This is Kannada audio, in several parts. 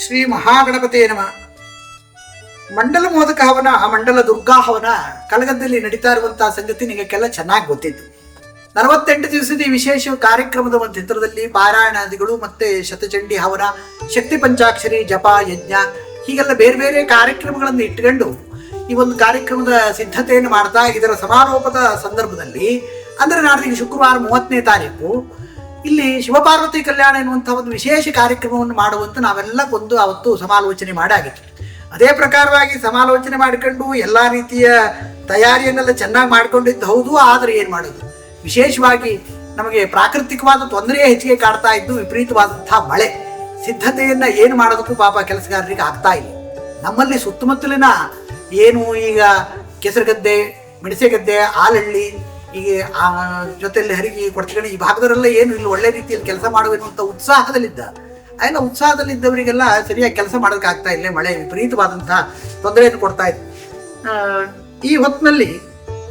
ಶ್ರೀ ಮಹಾಗಣಪತಿ ನಮ. ಮಂಡಲ ಮೋದಕ ಹವನ ಆ ಮಂಡಲ ದುರ್ಗಾ ಹವನ ಕಲಗದ್ದಲ್ಲಿ ನಡೀತಾ ಇರುವಂತಹ ಸಂಗತಿ ನಿಮಗೆಲ್ಲ ಚೆನ್ನಾಗಿ ಗೊತ್ತಿತ್ತು. ನಲವತ್ತೆಂಟು ದಿವಸದ ಈ ವಿಶೇಷ ಕಾರ್ಯಕ್ರಮದ ಒಂದು ಚಿತ್ರದಲ್ಲಿ ಪಾರಾಯಣಾದಿಗಳು ಮತ್ತೆ ಶತಚಂಡಿ ಹವನ, ಶಕ್ತಿ ಪಂಚಾಕ್ಷರಿ, ಜಪ, ಯಜ್ಞ, ಹೀಗೆಲ್ಲ ಬೇರೆ ಬೇರೆ ಕಾರ್ಯಕ್ರಮಗಳನ್ನು ಇಟ್ಕೊಂಡು ಈ ಒಂದು ಕಾರ್ಯಕ್ರಮದ ಸಿದ್ಧತೆಯನ್ನು ಮಾಡ್ತಾ ಇದರ ಸಮಾರೋಪದ ಸಂದರ್ಭದಲ್ಲಿ, ಅಂದ್ರೆ ನಾಡಿಗೆ ಶುಕ್ರವಾರ ಮೂವತ್ತನೇ ತಾರೀಕು ಇಲ್ಲಿ ಶಿವಪಾರ್ವತಿ ಕಲ್ಯಾಣ ಎನ್ನುವಂಥ ಒಂದು ವಿಶೇಷ ಕಾರ್ಯಕ್ರಮವನ್ನು ಮಾಡುವಂತ ನಾವೆಲ್ಲ ಒಂದು ಅವತ್ತು ಸಮಾಲೋಚನೆ ಮಾಡಾಗಿತ್ತು ಅದೇ ಪ್ರಕಾರವಾಗಿ ಸಮಾಲೋಚನೆ ಮಾಡಿಕೊಂಡು ಎಲ್ಲ ರೀತಿಯ ತಯಾರಿಯನ್ನೆಲ್ಲ ಚೆನ್ನಾಗಿ ಮಾಡಿಕೊಂಡಿದ್ದು ಹೌದು, ಆದರೆ ಏನು ಮಾಡೋದು? ವಿಶೇಷವಾಗಿ ನಮಗೆ ಪ್ರಾಕೃತಿಕವಾದ ತೊಂದರೆ ಹೆಚ್ಚಿಗೆ ಕಾಡ್ತಾ ಇದ್ದು ವಿಪರೀತವಾದಂತಹ ಮಳೆ. ಸಿದ್ಧತೆಯನ್ನು ಏನು ಮಾಡೋದಕ್ಕೂ ಪಾಪ ಕೆಲಸಗಾರರಿಗೆ ಆಗ್ತಾ ಇಲ್ಲ. ನಮ್ಮಲ್ಲಿ ಸುತ್ತಮುತ್ತಲಿನ ಏನು ಈಗ ಕೆಸರುಗದ್ದೆ ಮೆಣಸೆಗದ್ದೆ ಆಲಹಳ್ಳಿ ಹೀಗೆ ಆ, ಜೊತೆಯಲ್ಲಿ ಹರಿಗಿ ಕೊಡ್ತಿಗಣಿ ಈ ಭಾಗದವರೆಲ್ಲ ಏನು ಇಲ್ಲಿ, ಒಳ್ಳೆ ರೀತಿಯಲ್ಲಿ ಕೆಲಸ ಮಾಡಬೇಕಂತ ಉತ್ಸಾಹದಲ್ಲಿದ್ದ. ಆಯ್ನ ಉತ್ಸಾಹದಲ್ಲಿದ್ದವರಿಗೆಲ್ಲ ಸರಿಯಾಗಿ ಕೆಲಸ ಮಾಡೋಕ್ಕಾಗ್ತಾ ಇಲ್ಲ, ಮಳೆ ವಿಪರೀತವಾದಂತಹ ತೊಂದರೆಯನ್ನು ಕೊಡ್ತಾ ಇತ್ತು ಈ ಹೊತ್ತಿನಲ್ಲಿ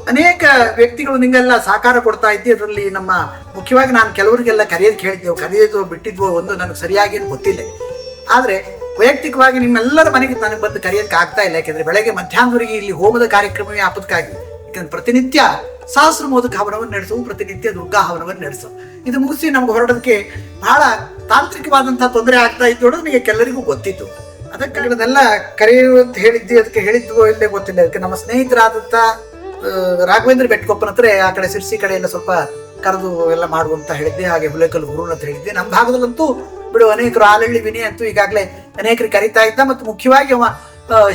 ಅನೇಕ ವ್ಯಕ್ತಿಗಳು ನಿಂಗೆಲ್ಲ ಸಹಕಾರ ಕೊಡ್ತಾ ಇದ್ದೆ. ಅದರಲ್ಲಿ ನಮ್ಮ, ಮುಖ್ಯವಾಗಿ ನಾನು ಕೆಲವರಿಗೆಲ್ಲ ಕರೆಯೋದು ಕೇಳಿದ್ದೆವು. ಕರೆಯೋದು ಬಿಟ್ಟಿದ್ವೋ ಒಂದು ನನಗೆ ಸರಿಯಾಗಿ ಏನು ಗೊತ್ತಿಲ್ಲ. ಆದರೆ ವೈಯಕ್ತಿಕವಾಗಿ ನಿಮ್ಮೆಲ್ಲರ ಮನೆಗೆ ನನಗೆ ಬಂದು ಕರೆಯೋಕ್ಕಾಗ್ತಾ ಇಲ್ಲ. ಯಾಕೆಂದರೆ ಬೆಳಗ್ಗೆ ಮಧ್ಯಾಹ್ನದವರೆಗೆ ಇಲ್ಲಿ ಹೋಮದ ಕಾರ್ಯಕ್ರಮವೇ ಆಪದಕ್ಕಾಗಿ ಯಾಕಂದ್ರೆ ಪ್ರತಿನಿತ್ಯ ಸಹಸ್ರ ಮೋದಕ ಹವನವನ್ನು ನಡೆಸುವ ಪ್ರತಿನಿತ್ಯ ದುರ್ಗಾ ಹವನವನ್ನು ನಡೆಸು ಇದು ಮುಗಿಸಿ ನಮ್ಗೆ ಹೊರಡೋದಕ್ಕೆ ಬಹಳ ತಾಂತ್ರಿಕವಾದಂತಹ ತೊಂದರೆ ಆಗ್ತಾ ಇದ್ದು ನಿಮಗೆ ಎಲ್ಲರಿಗೂ ಗೊತ್ತಿತ್ತು. ಅದಕ್ಕೆ ಅದನ್ನೆಲ್ಲ ಕರೆಯುವ ಅಂತ ಹೇಳಿದ್ದು ಅದಕ್ಕೆ ಹೇಳಿದ್ದು ಇಲ್ಲೇ ಗೊತ್ತಿಲ್ಲ. ಅದಕ್ಕೆ ನಮ್ಮ ಸ್ನೇಹಿತರಾದಂಥ ರಾಘವೇಂದ್ರ ಬೆಟ್ಕೊಪ್ಪನ ಹತ್ರ ಆ ಕಡೆ ಸಿರ್ಸಿ ಕಡೆ ಎಲ್ಲ ಸ್ವಲ್ಪ ಕರೆದು ಎಲ್ಲ ಮಾಡುವಂತ ಹೇಳಿದ್ದೆ. ಹಾಗೆ ಹುಲೇಕಲ್ ಗುರು ಅಂತ ಹೇಳಿದ್ದೆ. ನಮ್ಮ ಭಾಗದಲ್ಲಂತೂ ಬಿಡು, ಅನೇಕರು ಆಲಳ್ಳಿ ವಿನಿ ಅಂತೂ ಈಗಾಗಲೇ ಅನೇಕರು ಕರಿತಾ ಇದ್ದ. ಮತ್ತು ಮುಖ್ಯವಾಗಿ ಅವ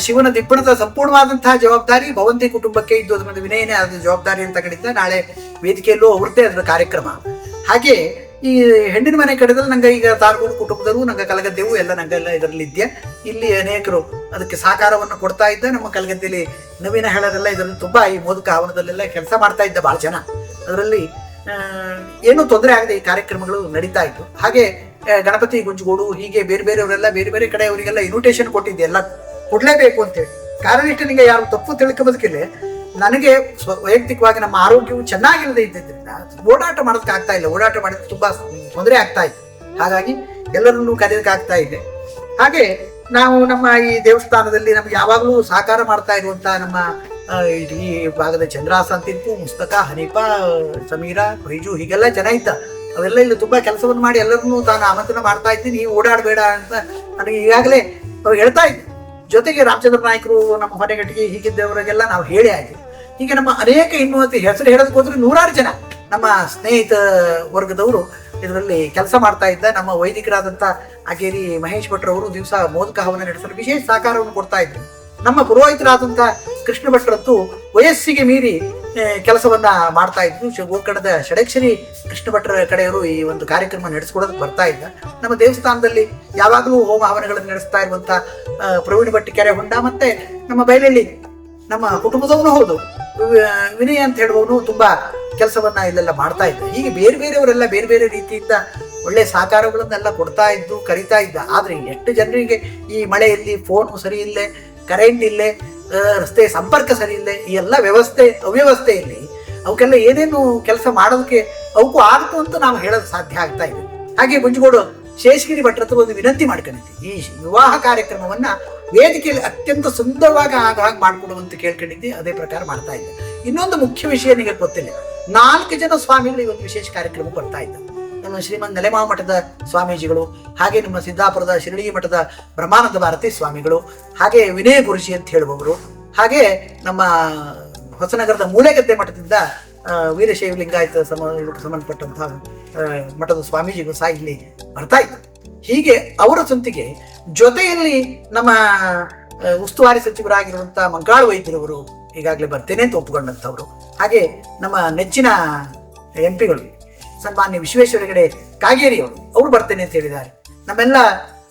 ಶಿವನ ದಿಬ್ಬಣದ ಸಂಪೂರ್ಣವಾದಂತಹ ಜವಾಬ್ದಾರಿ ಭವಂತಿ ಕುಟುಂಬಕ್ಕೆ ಇದ್ದು ಅದರ ವಿನಯನೇ ಆದ ಜವಾಬ್ದಾರಿ ಅಂತ ಕಡೆಯಿಂದ ನಾಳೆ ವೇದಿಕೆಯಲ್ಲೂ ಅವ್ರದ್ದೇ ಅದರ ಕಾರ್ಯಕ್ರಮ. ಹಾಗೆ ಈ ಹೆಣ್ಣಿನ ಮನೆ ಕಡೆದಲ್ಲಿ ನಂಗೆ ಈಗ ತಾರ್ಗೂಡು ಕುಟುಂಬದಲ್ಲೂ ನಂಗೆ ಕಲಗದ್ದೆವು, ಎಲ್ಲ ನಂಗೆಲ್ಲ ಇದರಲ್ಲಿ ಇದೆಯಾ. ಇಲ್ಲಿ ಅನೇಕರು ಅದಕ್ಕೆ ಸಹಕಾರವನ್ನು ಕೊಡ್ತಾ ಇದ್ದ. ನಮ್ಮ ಕಲಗದ್ದೆಯಲ್ಲಿ ನವೀನ ಹೇಳೋರೆಲ್ಲ ಇದರಲ್ಲಿ ತುಂಬಾ ಈ ಮೋದಕ ಆವರಣದಲ್ಲೆಲ್ಲ ಕೆಲಸ ಮಾಡ್ತಾ ಇದ್ದ ಭಾಳ ಜನ. ಅದರಲ್ಲಿ ಏನೂ ತೊಂದರೆ ಆಗದೆ ಈ ಕಾರ್ಯಕ್ರಮಗಳು ನಡೀತಾ ಇತ್ತು ಹಾಗೆ ಗಣಪತಿ ಗುಂಜುಗೋಡು ಹೀಗೆ ಬೇರೆ ಬೇರೆಯವರೆಲ್ಲ, ಬೇರೆ ಬೇರೆ ಕಡೆ ಅವರಿಗೆಲ್ಲ ಇನ್ವಿಟೇಷನ್ ಕೊಟ್ಟಿದ್ದೆ ಎಲ್ಲ ಕೊಡ್ಲೇಬೇಕು ಅಂತೇಳಿ. ಕಾರಣ ಇಷ್ಟು ನಿಮಗೆ ಯಾರು ತಪ್ಪು ತಿಳ್ಕೊ ಬದುಕಿಲ್ಲ. ನನಗೆ ವೈಯಕ್ತಿಕವಾಗಿ ನಮ್ಮ ಆರೋಗ್ಯವು ಚೆನ್ನಾಗಿಲ್ಲದೆ ಇದ್ದಿದ್ದರಿಂದ ಓಡಾಟ ಮಾಡೋದಕ್ಕೆ ಆಗ್ತಾ ಇಲ್ಲ. ಓಡಾಟ ಮಾಡಿದ್ರೆ ತುಂಬ ತೊಂದರೆ ಆಗ್ತಾ ಇತ್ತು ಹಾಗಾಗಿ ಎಲ್ಲರನ್ನೂ ಕರೆಯೋದಕ್ಕಾಗ್ತಾ ಇದೆ. ಹಾಗೆ ನಾವು ನಮ್ಮ ಈ ದೇವಸ್ಥಾನದಲ್ಲಿ ನಮ್ಗೆ ಯಾವಾಗಲೂ ಸಹಕಾರ ಮಾಡ್ತಾ ಇರುವಂತ ನಮ್ಮ ಇಡೀ ಭಾಗದ ಚಂದ್ರಾಸ ಅಂತಿತ್ತು ಮುಸ್ತಕ ಹನೀಫಾ ಸಮೀರ ಬೈಜು ಹೀಗೆಲ್ಲ ಜನ ಇದ್ದ. ಅವೆಲ್ಲ ಇಲ್ಲಿ ತುಂಬ ಕೆಲಸವನ್ನು ಮಾಡಿ ಎಲ್ಲರನ್ನೂ ತಾನು ಆಮಂತ್ರಣ ಮಾಡ್ತಾ ಇದ್ದೀನಿ. ಓಡಾಡಬೇಡ ಅಂತ ನನಗೆ ಈಗಾಗಲೇ ಅವ್ರು ಹೇಳ್ತಾ ಇದ್ದೆ ಜೊತೆಗೆ ರಾಮಚಂದ್ರ ನಾಯಕರು ನಮ್ಮ ಹೊನೆಗಟ್ಟಿಗೆ ಹೀಗಿದ್ದವರಿಗೆಲ್ಲ ನಾವು ಹೇಳಿ ಆಯ್ತು. ಹೀಗೆ ನಮ್ಮ ಅನೇಕ ಇನ್ನು ಅಂತ ಹೆಸರು ಹೇಳೋದಕ್ಕೆ ಹೋದ್ರೆ ನೂರಾರು ಜನ ನಮ್ಮ ಸ್ನೇಹಿತ ವರ್ಗದವರು ಇದರಲ್ಲಿ ಕೆಲಸ ಮಾಡ್ತಾ ಇದ್ದ ನಮ್ಮ ವೈದಿಕರಾದಂಥ ಅಗೇರಿ ಮಹೇಶ್ ಭಟ್ರವರು ದಿವಸ ಮೋದಕ ಹವನ ನಡೆಸಲು ವಿಶೇಷ ಸಹಕಾರವನ್ನು ಕೊಡ್ತಾ ಇದ್ರು. ನಮ್ಮ ಪುರೋಹಿತರಾದಂಥ ಕೃಷ್ಣ ಭಟ್ರದ್ದು ವಯಸ್ಸಿಗೆ ಮೀರಿ ಕೆಲಸವನ್ನ ಮಾಡ್ತಾ ಇದ್ರು ಗೋಕರ್ಣದ ಷಡಕ್ಷರಿ ಕೃಷ್ಣ ಭಟ್ರ ಕಡೆಯವರು ಈ ಒಂದು ಕಾರ್ಯಕ್ರಮ ನಡೆಸ್ಕೊಡೋದಕ್ಕೆ ಬರ್ತಾ ಇದ್ದ ನಮ್ಮ ದೇವಸ್ಥಾನದಲ್ಲಿ ಯಾವಾಗಲೂ ಹೋಮ ಹವನಗಳನ್ನು ನಡೆಸ್ತಾ ಇರುವಂತ ಪ್ರವೀಣ ಪ್ರವೀಣ್ ಭಟ್ ಕೆರೆ ಹೊಂಡ ಮತ್ತೆ ನಮ್ಮ ಬಯಲಲ್ಲಿ ನಮ್ಮ ಕುಟುಂಬದವನು ಹೌದು. ವಿನಯ ಅಂತ ಹೇಳುವವನು ತುಂಬಾ ಕೆಲಸವನ್ನ ಇಲ್ಲೆಲ್ಲ ಮಾಡ್ತಾ ಇದ್ದ. ಹೀಗೆ ಬೇರೆ ಬೇರೆಯವರೆಲ್ಲ ಬೇರೆ ಬೇರೆ ರೀತಿಯಿಂದ ಒಳ್ಳೆ ಸಹಕಾರಗಳನ್ನೆಲ್ಲ ಕೊಡ್ತಾ ಇದ್ದು, ಕರಿತಾ ಇದ್ದ. ಆದ್ರೆ ಎಷ್ಟು ಜನರಿಗೆ ಈ ಮಳೆಯಲ್ಲಿ ಫೋನ್ ಸರಿ ಇಲ್ಲೇ ಕರೆಂಟ್ ಇಲ್ಲೇ ರಸ್ತೆ ಸಂಪರ್ಕ ಸರಿ ಇಲ್ಲ ಈ ಎಲ್ಲ ವ್ಯವಸ್ಥೆ, ಅವ್ಯವಸ್ಥೆಯಲ್ಲಿ ಅವಕ್ಕೆಲ್ಲ ಏನೇನು ಕೆಲಸ ಮಾಡೋದಕ್ಕೆ ಅವಕ್ಕೂ ಆಗ್ತು ಅಂತ ನಾವು ಹೇಳೋದು ಸಾಧ್ಯ ಆಗ್ತಾ ಇದೆ. ಹಾಗೆ ಗುಂಜಗೋಡು ಶೇಷಗಿರಿ ಭಟ್ರ ಹತ್ರ ಒಂದು ವಿನಂತಿ ಮಾಡ್ಕೊಂಡಿದ್ದೆ. ಈ ವಿವಾಹ ಕಾರ್ಯಕ್ರಮವನ್ನ ವೇದಿಕೆಯಲ್ಲಿ ಅತ್ಯಂತ ಸುಂದರವಾಗಿ ಆಗ ಹಾಗೆ ಮಾಡ್ಕೊಡುವಂತ ಕೇಳ್ಕೊಂಡಿದ್ದೆ. ಅದೇ ಪ್ರಕಾರ ಮಾಡ್ತಾ ಇದ್ದೆ. ಇನ್ನೊಂದು ಮುಖ್ಯ ವಿಷಯ ನಿಮಗೆ ಗೊತ್ತಿಲ್ಲ. ನಾಲ್ಕು ಜನ ಸ್ವಾಮಿಗಳು ಈ ಒಂದು ವಿಶೇಷ ಕಾರ್ಯಕ್ರಮ ಬರ್ತಾ ಇದ್ದ ನಮ್ಮ ಶ್ರೀಮಂತ ನೆಲೆಮಾವ ಮಠದ ಸ್ವಾಮೀಜಿಗಳು, ಹಾಗೆ ನಮ್ಮ ಸಿದ್ದಾಪುರದ ಶಿರಡಿ ಮಠದ ಬ್ರಹ್ಮಾನಂದ ಭಾರತಿ ಸ್ವಾಮಿಗಳು, ಹಾಗೆ ವಿನಯ ಗುರುಜಿ ಅಂತ ಹೇಳುವವರು, ಹಾಗೆ ನಮ್ಮ ಹೊಸನಗರದ ಮೂಲೆಗದ್ದೆ ಮಠದಿಂದ ವೀರಶೈವ ಲಿಂಗಾಯತ ಸಮ ಸಂಬಂಧಪಟ್ಟಂತಹ ಮಠದ ಸ್ವಾಮೀಜಿಗಳು ಸಹ ಇಲ್ಲಿ ಬರ್ತಾ ಇತ್ತು ಹೀಗೆ ಅವರ ಸಂತಿಗೆ ಜೊತೆಯಲ್ಲಿ ನಮ್ಮ ಉಸ್ತುವಾರಿ ಸಚಿವರಾಗಿರುವಂತ ಮಂಕಾಳು ವೈದ್ಯರವರು ಈಗಾಗಲೇ ಬರ್ತೇನೆ ಅಂತ ಒಪ್ಪಿಕೊಂಡಂಥವ್ರು ಹಾಗೆ ನಮ್ಮ ನೆಚ್ಚಿನ ಎಂ ಪಿಗಳು ಸನ್ಮಾನ್ಯ ವಿಶ್ವೇಶ್ವರ ಹೆಗಡೆ ಕಾಗೇರಿ ಅವರು ಬರ್ತೇನೆ ಅಂತ ಹೇಳಿದ್ದಾರೆ. ನಮ್ಮೆಲ್ಲ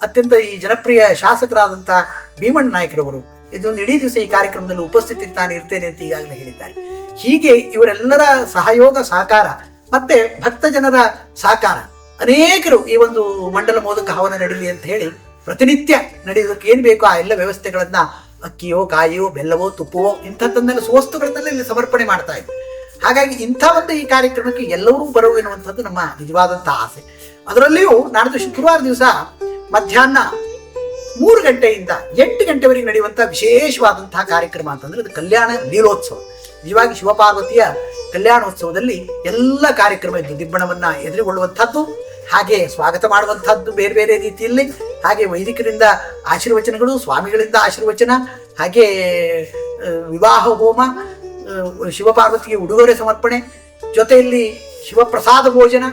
ಅತ್ಯಂತ ಈ ಜನಪ್ರಿಯ ಶಾಸಕರಾದಂತಹ ಭೀಮಣ್ಣ ನಾಯಕರವರು ಇದೊಂದು ಇಡೀ ದಿವಸ ಈ ಕಾರ್ಯಕ್ರಮದಲ್ಲಿ ಉಪಸ್ಥಿತಿ ತಾನು ಇರ್ತೇನೆ ಅಂತ ಈಗಾಗಲೇ ಹೇಳಿದ್ದಾರೆ. ಹೀಗೆ ಇವರೆಲ್ಲರ ಸಹಯೋಗ, ಸಹಕಾರ ಮತ್ತೆ ಭಕ್ತ ಜನರ ಸಹಕಾರ ಅನೇಕರು ಈ ಒಂದು ಮಂಡಲ ಮೋದಕ ಹವನ ನಡೀಲಿ ಅಂತ ಹೇಳಿ ಪ್ರತಿನಿತ್ಯ ನಡೆಯೋದಕ್ಕೆ ಏನು ಬೇಕೋ ಆ ಎಲ್ಲ ವ್ಯವಸ್ಥೆಗಳನ್ನ ಅಕ್ಕಿಯೋ, ಕಾಯಿಯೋ, ಬೆಲ್ಲವೋ, ತುಪ್ಪವೋ ಇಂಥದ್ದನ್ನೆಲ್ಲ ಸುವಸ್ತುಗಳನ್ನೆಲ್ಲ ಇಲ್ಲಿ ಸಮರ್ಪಣೆ ಮಾಡ್ತಾ ಇದ್ದೆ ಹಾಗಾಗಿ ಇಂಥ ಒಂದು ಈ ಕಾರ್ಯಕ್ರಮಕ್ಕೆ ಎಲ್ಲರೂ ಬರುವ ಎನ್ನುವಂಥದ್ದು ನಮ್ಮ ನಿಜವಾದಂತಹ ಆಸೆ. ಅದರಲ್ಲಿಯೂ ನಾಡಿದ್ದು ಶುಕ್ರವಾರ ದಿವಸ ಮಧ್ಯಾಹ್ನ ಮೂರು ಗಂಟೆಯಿಂದ ಎಂಟು ಗಂಟೆವರೆಗೆ ನಡೆಯುವಂಥ ವಿಶೇಷವಾದಂತಹ ಕಾರ್ಯಕ್ರಮ ಅಂತಂದ್ರೆ ಅದು ಕಲ್ಯಾಣ ಲೀಲೋತ್ಸವ ನಿಜವಾಗಿ ಶಿವಪಾರ್ವತಿಯ ಕಲ್ಯಾಣೋತ್ಸವದಲ್ಲಿ ಎಲ್ಲ ಕಾರ್ಯಕ್ರಮ ಇದ್ದು ದಿಬ್ಬಣವನ್ನ ಎದುರುಗೊಳ್ಳುವಂಥದ್ದು, ಹಾಗೆ ಸ್ವಾಗತ ಮಾಡುವಂಥದ್ದು ಬೇರೆ ಬೇರೆ ರೀತಿಯಲ್ಲಿ, ಹಾಗೆ ವೈದಿಕರಿಂದ ಆಶೀರ್ವಚನಗಳು, ಸ್ವಾಮಿಗಳಿಂದ ಆಶೀರ್ವಚನ, ಹಾಗೆ ವಿವಾಹ ಹೋಮ ಶಿವಪಾರ್ವತಿಗೆ ಉಡುಗೊರೆ ಸಮರ್ಪಣೆ, ಜೊತೆಯಲ್ಲಿ ಶಿವಪ್ರಸಾದ ಭೋಜನ,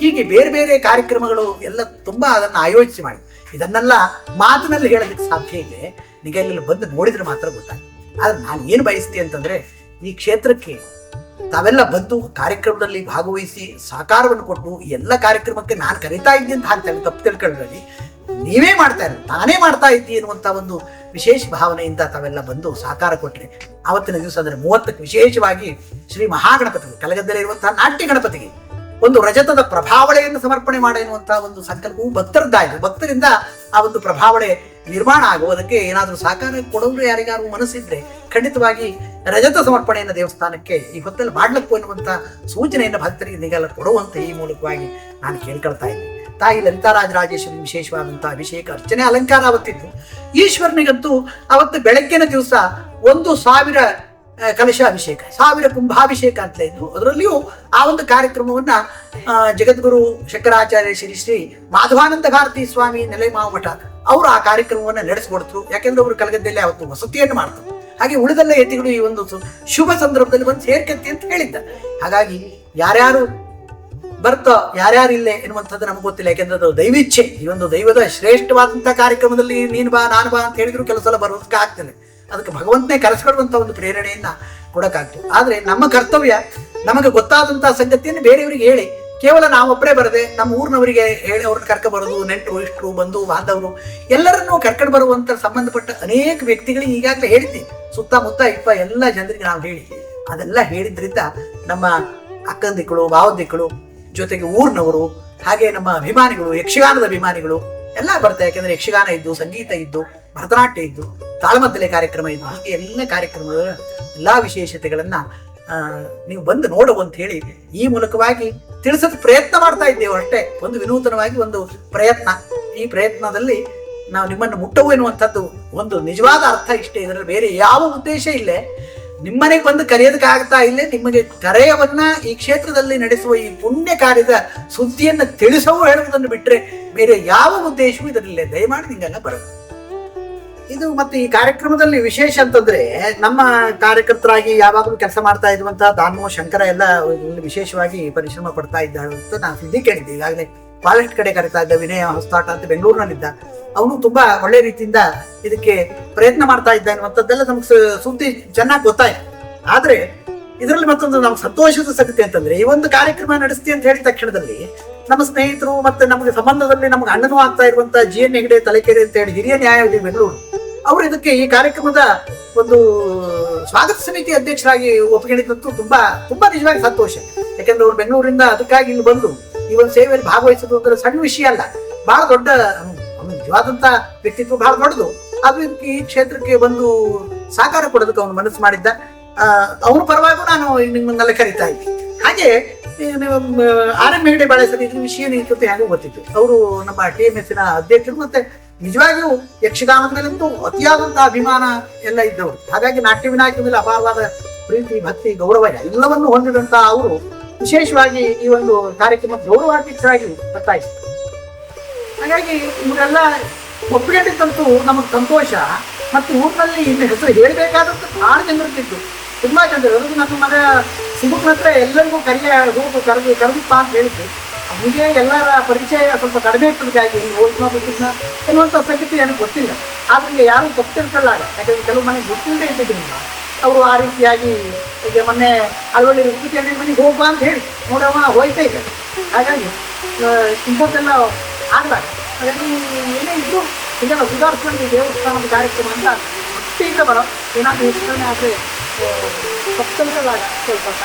ಹೀಗೆ ಬೇರೆ ಬೇರೆ ಕಾರ್ಯಕ್ರಮಗಳು ಎಲ್ಲ ತುಂಬಾ ಅದನ್ನು ಆಯೋಜಿಸಿ ಮಾಡಿ. ಇದನ್ನೆಲ್ಲ ಮಾತಿನಲ್ಲಿ ಹೇಳೋದಕ್ಕೆ ಸಾಧ್ಯ ಇದೆ. ನಿಮಗೆ ಅಲ್ಲಿ ಬಂದು ನೋಡಿದ್ರೆ ಮಾತ್ರ ಗೊತ್ತಾಗ ಆದರೆ ನಾನು ಏನು ಬಯಸ್ತೀನಿ ಅಂತಂದ್ರೆ, ಈ ಕ್ಷೇತ್ರಕ್ಕೆ ತಾವೆಲ್ಲ ಬಂದು ಕಾರ್ಯಕ್ರಮದಲ್ಲಿ ಭಾಗವಹಿಸಿ ಸಹಕಾರವನ್ನು ಕೊಟ್ಟು ಎಲ್ಲ ಕಾರ್ಯಕ್ರಮಕ್ಕೆ ನಾನು ಕರಿತಾ ಇದ್ದೀನಿ ಅಂತ ಹಾಕ್ತೇನೆ ತಪ್ಪು ತಿಳ್ಕೊಳ್ಳಿ ನೀವೇ ಮಾಡ್ತಾ ಇರೋದು ತಾನೇ ಮಾಡ್ತಾ ಇದ್ದೀ ಅನ್ನುವಂಥ ಒಂದು ವಿಶೇಷ ಭಾವನೆಯಿಂದ ತಾವೆಲ್ಲ ಬಂದು ಸಹಕಾರ ಕೊಟ್ಟರೆ ಆವತ್ತಿನ ದಿವಸ ಅಂದರೆ ಮೂವತ್ತಕ್ಕೆ ವಿಶೇಷವಾಗಿ ಶ್ರೀ ಮಹಾಗಣಪತಿಗೆ ಕಲಗದ್ದಲ್ಲೇ ಇರುವಂತಹ ನಾಟ್ಯ ಗಣಪತಿಗೆ ಒಂದು ರಜತದ ಪ್ರಭಾವಳೆಯನ್ನು ಸಮರ್ಪಣೆ ಮಾಡ ಎನ್ನುವಂತಹ ಒಂದು ಸಂಕಲ್ಪವು ಭಕ್ತರದ್ದಾಯಿತು ಭಕ್ತರಿಂದ ಆ ಒಂದು ಪ್ರಭಾವಳೆ ನಿರ್ಮಾಣ ಆಗುವುದಕ್ಕೆ ಏನಾದರೂ ಸಹಕಾರ ಕೊಡೋರು ಯಾರಿಗಾರು ಮನಸ್ಸಿದ್ರೆ ಖಂಡಿತವಾಗಿ ರಜತ ಸಮರ್ಪಣೆಯನ್ನು ದೇವಸ್ಥಾನಕ್ಕೆ ಈ ಹೊತ್ತಲ್ಲಿ ಮಾಡ್ಲಕ್ಕು ಎನ್ನುವಂಥ ಸೂಚನೆಯನ್ನು ಭಕ್ತರಿಗೆ ನಿಗಲ ಕೊಡುವಂತೆ ಈ ಮೂಲಕವಾಗಿ ನಾನು ಕೇಳ್ಕೊಳ್ತಾ ಇದ್ದೀನಿ. ತಾಯಿ ಲಲಿತಾರಾಜರಾಜೇಶ್ವರಿ ವಿಶೇಷವಾದಂತಹ ಅಭಿಷೇಕ ಅರ್ಚನೆ ಅಲಂಕಾರ ಅವತ್ತಿತ್ತು ಈಶ್ವರನಿಗಂತೂ ಅವತ್ತು ಬೆಳಗ್ಗಿನ ದಿವಸ ಒಂದು ಸಾವಿರ ಕಲಶ ಅಭಿಷೇಕ, ಸಾವಿರ ಕುಂಭಾಭಿಷೇಕ ಅಂತ ಇದ್ದು, ಅದರಲ್ಲಿಯೂ ಆ ಒಂದು ಕಾರ್ಯಕ್ರಮವನ್ನ ಜಗದ್ಗುರು ಶಂಕರಾಚಾರ್ಯ ಶ್ರೀ ಶ್ರೀ ಮಾಧವಾನಂದ ಭಾರತಿ ಸ್ವಾಮಿ ನೆಲೆಮಾವ ಮಠ ಅವರು ಆ ಕಾರ್ಯಕ್ರಮವನ್ನ ನಡೆಸಿಕೊಡ್ತರು ಯಾಕೆಂದ್ರೆ ಅವರು ಕಲಗದ್ದಲ್ಲೇ ಅವತ್ತು ವಸತಿಯನ್ನು ಮಾಡ್ತಾರೆ. ಹಾಗೆ ಉಳಿದೆಲ್ಲ ಯತಿಗಳು ಈ ಒಂದು ಶುಭ ಸಂದರ್ಭದಲ್ಲಿ ಬಂದು ಸೇರ್ಕತ್ತಿ ಅಂತ ಹೇಳಿದ್ದ. ಹಾಗಾಗಿ ಯಾರ್ಯಾರು ಬರ್ತೋ ಇಲ್ಲೇ ಎನ್ನುವಂಥದ್ದು ನಮ್ಗೆ ಗೊತ್ತಿಲ್ಲ. ಯಾಕೆಂದ್ರೆ ಅದು ದೈವಿಚ್ಛೆ. ಈ ಒಂದು ದೈವದ ಶ್ರೇಷ್ಠವಾದಂತಹ ಕಾರ್ಯಕ್ರಮದಲ್ಲಿ ನೀನು ಬಾ, ನಾನು ಬಾ ಅಂತ ಹೇಳಿದ್ರು ಕೆಲವು ಸಲ ಬರೋದಕ್ಕೆ ಆಗ್ತದೆ. ಅದಕ್ಕೆ ಭಗವಂತನೇ ಕರೆಸ್ಕೊಡುವಂಥ ಒಂದು ಪ್ರೇರಣೆಯನ್ನ ಕೊಡೋಕ್ಕಾಗ್ತದೆ ಆದರೆ ನಮ್ಮ ಕರ್ತವ್ಯ ನಮಗೆ ಗೊತ್ತಾದಂತಹ ಸಂಗತಿಯನ್ನು ಬೇರೆಯವರಿಗೆ ಹೇಳಿ. ಕೇವಲ ನಾವೊಬ್ಬರೇ ಬರದೆ ನಮ್ಮ ಊರಿನವರಿಗೆ ಹೇಳಿ ಅವ್ರನ್ನ ಕರ್ಕ ಬರೋದು, ನೆಂಟರು, ಇಷ್ಟರು, ಬಂಧು, ಬಾಂಧವರು, ಎಲ್ಲರನ್ನೂ ಕರ್ಕೊಂಡು ಬರುವಂಥ ಸಂಬಂಧಪಟ್ಟ ಅನೇಕ ವ್ಯಕ್ತಿಗಳಿಗೆ ಈಗಾಗಲೇ ಹೇಳಿದ್ದೆ. ಸುತ್ತಮುತ್ತ ಇಪ್ಪ ಎಲ್ಲ ಜನರಿಗೆ ನಾವು ಹೇಳಿ. ಅದೆಲ್ಲ ಹೇಳಿದ್ರಿಂದ ನಮ್ಮ ಅಕ್ಕಂದಿಕ್ಕಳು, ಭಾವದಿಕ್ಕಳು ಜೊತೆಗೆ ಊರಿನವರು, ಹಾಗೆ ನಮ್ಮ ಅಭಿಮಾನಿಗಳು, ಯಕ್ಷಗಾನದ ಅಭಿಮಾನಿಗಳು, ಎಲ್ಲ ಬರ್ತಾರೆ ಯಾಕೆಂದ್ರೆ ಯಕ್ಷಗಾನ ಇದ್ದು, ಸಂಗೀತ ಇದ್ದು, ಭರತನಾಟ್ಯ ಇದ್ದು, ತಾಳಮದ್ದಲೆ ಕಾರ್ಯಕ್ರಮ ಇದ್ದು, ಹಾಗೆ ಎಲ್ಲ ಕಾರ್ಯಕ್ರಮಗಳ ಎಲ್ಲಾ ವಿಶೇಷತೆಗಳನ್ನ ನೀವು ಬಂದು ನೋಡು ಅಂತ ಹೇಳಿ ಈ ಮೂಲಕವಾಗಿ ತಿಳಿಸೋದು ಪ್ರಯತ್ನ ಮಾಡ್ತಾ ಇದ್ದೇವೆ ಅಷ್ಟೇ. ಒಂದು ವಿನೂತನವಾಗಿ ಒಂದು ಪ್ರಯತ್ನ. ಈ ಪ್ರಯತ್ನದಲ್ಲಿ ನಾವು ನಿಮ್ಮನ್ನು ಮುಟ್ಟವು ಎನ್ನುವಂಥದ್ದು ಒಂದು ನಿಜವಾದ ಅರ್ಥ ಇಷ್ಟೇ. ಇದರಲ್ಲಿ ಬೇರೆ ಯಾವ ಉದ್ದೇಶ ಇಲ್ಲೇ. ನಿಮ್ಮನೆಗೆ ಬಂದು ಕರೆಯೋದಕ್ಕಾಗ್ತಾ ಇಲ್ಲೇ, ನಿಮಗೆ ಕರೆಯವನ್ನ ಈ ಕ್ಷೇತ್ರದಲ್ಲಿ ನಡೆಸುವ ಈ ಪುಣ್ಯ ಕಾರ್ಯದ ಸುದ್ದಿಯನ್ನು ತಿಳಿಸವು ಹೇಳುವುದನ್ನು ಬಿಟ್ಟರೆ ಬೇರೆ ಯಾವ ಉದ್ದೇಶವೂ ಇದರಲ್ಲೇ ದಯಮಾಡಿ ನಿಂಗೆಲ್ಲ ಬರಬೇಕು ಇದು ಮತ್ತೆ ಈ ಕಾರ್ಯಕ್ರಮದಲ್ಲಿ ವಿಶೇಷ ಅಂತಂದ್ರೆ ನಮ್ಮ ಕಾರ್ಯಕರ್ತರಾಗಿ ಯಾವಾಗಲೂ ಕೆಲಸ ಮಾಡ್ತಾ ಇರುವಂತಹ ದಾನೋ, ಶಂಕರ ಎಲ್ಲ ವಿಶೇಷವಾಗಿ ಪರಿಶ್ರಮ ಪಡ್ತಾ ಇದ್ದಾರೆ ಅಂತ ನಾನು ಸುದ್ದಿ ಕೇಳಿದ್ದೆ. ಈಗಾಗಲೇ ಬಹಳಷ್ಟು ಕಡೆ ಕರಿತಾ ಇದ್ದ ವಿನಯ ಹೊಸ್ತಾಟ ಅಂತ ಬೆಂಗಳೂರಿನಲ್ಲಿದ್ದ. ಅವನು ತುಂಬಾ ಒಳ್ಳೆ ರೀತಿಯಿಂದ ಇದಕ್ಕೆ ಪ್ರಯತ್ನ ಮಾಡ್ತಾ ಇದ್ದ ಅನ್ನುವಂಥದ್ದೆಲ್ಲ ನಮ್ಗೆ ಸುದ್ದಿ ಚೆನ್ನಾಗಿ ಗೊತ್ತಾಯ್ತು. ಆದ್ರೆ ಇದರಲ್ಲಿ ಮತ್ತೊಂದು ನಮ್ಗೆ ಸಂತೋಷದ ಸಂಗತಿ ಅಂತಂದ್ರೆ, ಈ ಒಂದು ಕಾರ್ಯಕ್ರಮ ನಡೆಸ್ತಿ ಅಂತ ಹೇಳಿದ ತಕ್ಷಣದಲ್ಲಿ ನಮ್ಮ ಸ್ನೇಹಿತರು ಮತ್ತೆ ನಮಗೆ ಸಂಬಂಧದಲ್ಲಿ ನಮ್ಗೆ ಅಣ್ಣನೂ ಆಗ್ತಾ ಇರುವಂತ ಜಿ ಎನ್ ಹೆಗಡೆ ತಲೆಕೆರೆ ಅಂತ ಹೇಳಿ ಹಿರಿಯ ನ್ಯಾಯವಾದಿ ಬೆಂಗಳೂರು, ಅವರು ಇದಕ್ಕೆ ಈ ಕಾರ್ಯಕ್ರಮದ ಒಂದು ಸ್ವಾಗತ ಸಮಿತಿ ಅಧ್ಯಕ್ಷರಾಗಿ ಒಪ್ಪಿಕೊಂಡಿದ್ದಂತೂ ತುಂಬಾ ತುಂಬಾ ನಿಜವಾಗಿ ಸಂತೋಷ. ಯಾಕಂದ್ರೆ ಅವ್ರು ಬೆಂಗಳೂರಿಂದ ಅದಕ್ಕಾಗಿ ಇಲ್ಲಿ ಬಂದು ಈ ಒಂದು ಸೇವೆಯಲ್ಲಿ ಭಾಗವಹಿಸೋದು ಅಂದ್ರೆ ಸಣ್ಣ ವಿಷಯ ಅಲ್ಲ, ಬಹಳ ದೊಡ್ಡ ನಿಜವಾದಂತ ವ್ಯಕ್ತಿತ್ವ ಬಹಳ ದೊಡ್ಡದು. ಅದು ಈ ಕ್ಷೇತ್ರಕ್ಕೆ ಬಂದು ಸಾಕಾರ ಕೊಡೋದಕ್ಕೆ ಅವನು ಮನಸ್ಸು ಮಾಡಿದ್ದ. ಆ, ಅವನ ಪರವಾಗಿ ನಾನು ನಿಮ್ಮನ್ನೆಲ್ಲ ಕರಿತಾ ಇದ್ದೆ. ಹಾಗೆ ಆರ್ ಎಂ ಹೆಗಡೆ ಬಾಳೆಸರಿ ಇದ್ರ ವಿಷಯ ನಿಂತು ಹೇಗೂ ಗೊತ್ತಿತ್ತು ಅವರು ನಮ್ಮ ಟಿ ಎಂ ಎಸ್ನ ಅಧ್ಯಕ್ಷರು ಮತ್ತೆ ನಿಜವಾಗಿಯೂ ಯಕ್ಷಗಾನದ ಮೇಲಂತೂ ಅತಿಯಾದಂತಹ ಅಭಿಮಾನ ಎಲ್ಲ ಇದ್ದವರು. ಹಾಗಾಗಿ ನಾಟ್ಯ ವಿನಾಯಕ ಮೇಲೆ ಅಪಾರವಾದ ಪ್ರೀತಿ ಭಕ್ತಿ ಗೌರವ ಎಲ್ಲವನ್ನು ಹೊಂದಿದಂತಹ ಅವರು ವಿಶೇಷವಾಗಿ ಈ ಒಂದು ಕಾರ್ಯಕ್ರಮ ಗೌರವಾಧ್ಯಕ್ಷರಾಗಿ ಬರ್ತಾ ಇದ್ರು ಹಾಗಾಗಿ ಇವರೆಲ್ಲ ಒಪ್ಪಿಕೊಂಡಿದ್ದಂತೂ ನಮಗೆ ಸಂತೋಷ. ಮತ್ತು ಊರಿನಲ್ಲಿ ಇನ್ನು ಹೆಸರು ಹೇಳಬೇಕಾದಂತ ಭಾಳ ಜನರಿದ್ದು ತುಂಬಾ ಜನರು ಅದು ನನ್ನ ಮಗ ಸುಮುಖನ ಹತ್ರ ಎಲ್ಲರಿಗೂ ಕರಿಯ ಹೋಗು, ಕರೆದು, ಕರೆದಪ್ಪ ಅಂತ ಹೇಳಿದ್ದು ಅವನಿಗೆ ಎಲ್ಲರ ಪರಿಚಯ ಸ್ವಲ್ಪ ಕಡಿಮೆ ಇರ್ತದಕ್ಕಾಗಿ ಓದ್ನ ಬಿಟ್ಟಿದ್ನ ಸಂಗತಿ ನನಗೆ ಗೊತ್ತಿಲ್ಲ. ಆದ್ರೆ ಯಾರು ಗೊತ್ತಿರ್ತಲ್ಲ ಯಾಕಂದ್ರೆ ಕೆಲವು ಮನೆಗೆ ಗೊತ್ತಿಲ್ಲದೆ ಇದ್ದಿದ್ದರಿಂದ ಅವರು ಆ ರೀತಿಯಾಗಿ ಈಗ ಮೊನ್ನೆ ಅಳವಳ್ಳಿ ಅಡಿ ಮನೆಗೆ ಹೋಗುವ ಅಂತ ಹೇಳಿ. ನೋಡವ ಹೋಯ್ತಾ ಇದ್ದಾರೆ. ಹಾಗಾಗಿ ಇಂಥದ್ದೆಲ್ಲ ಆಗ್ಲಾಗ ಹಾಗಾಗಿ ಏನೇ ಇದ್ರು ಇದನ್ನು ಸುಧಾರಿಸ್ಕೊಂಡು ದೇವಸ್ಥಾನದ ಕಾರ್ಯಕ್ರಮ ಅಂತ ಭಕ್ತಿಯಿಂದ ಬರೋ. ಏನಾದರೂ ವಿಸ್ತರಣೆ ಆದರೆ ತಿಳ್ಕೊಳ್ಳಾಗ ಸ್ವಲ್ಪ.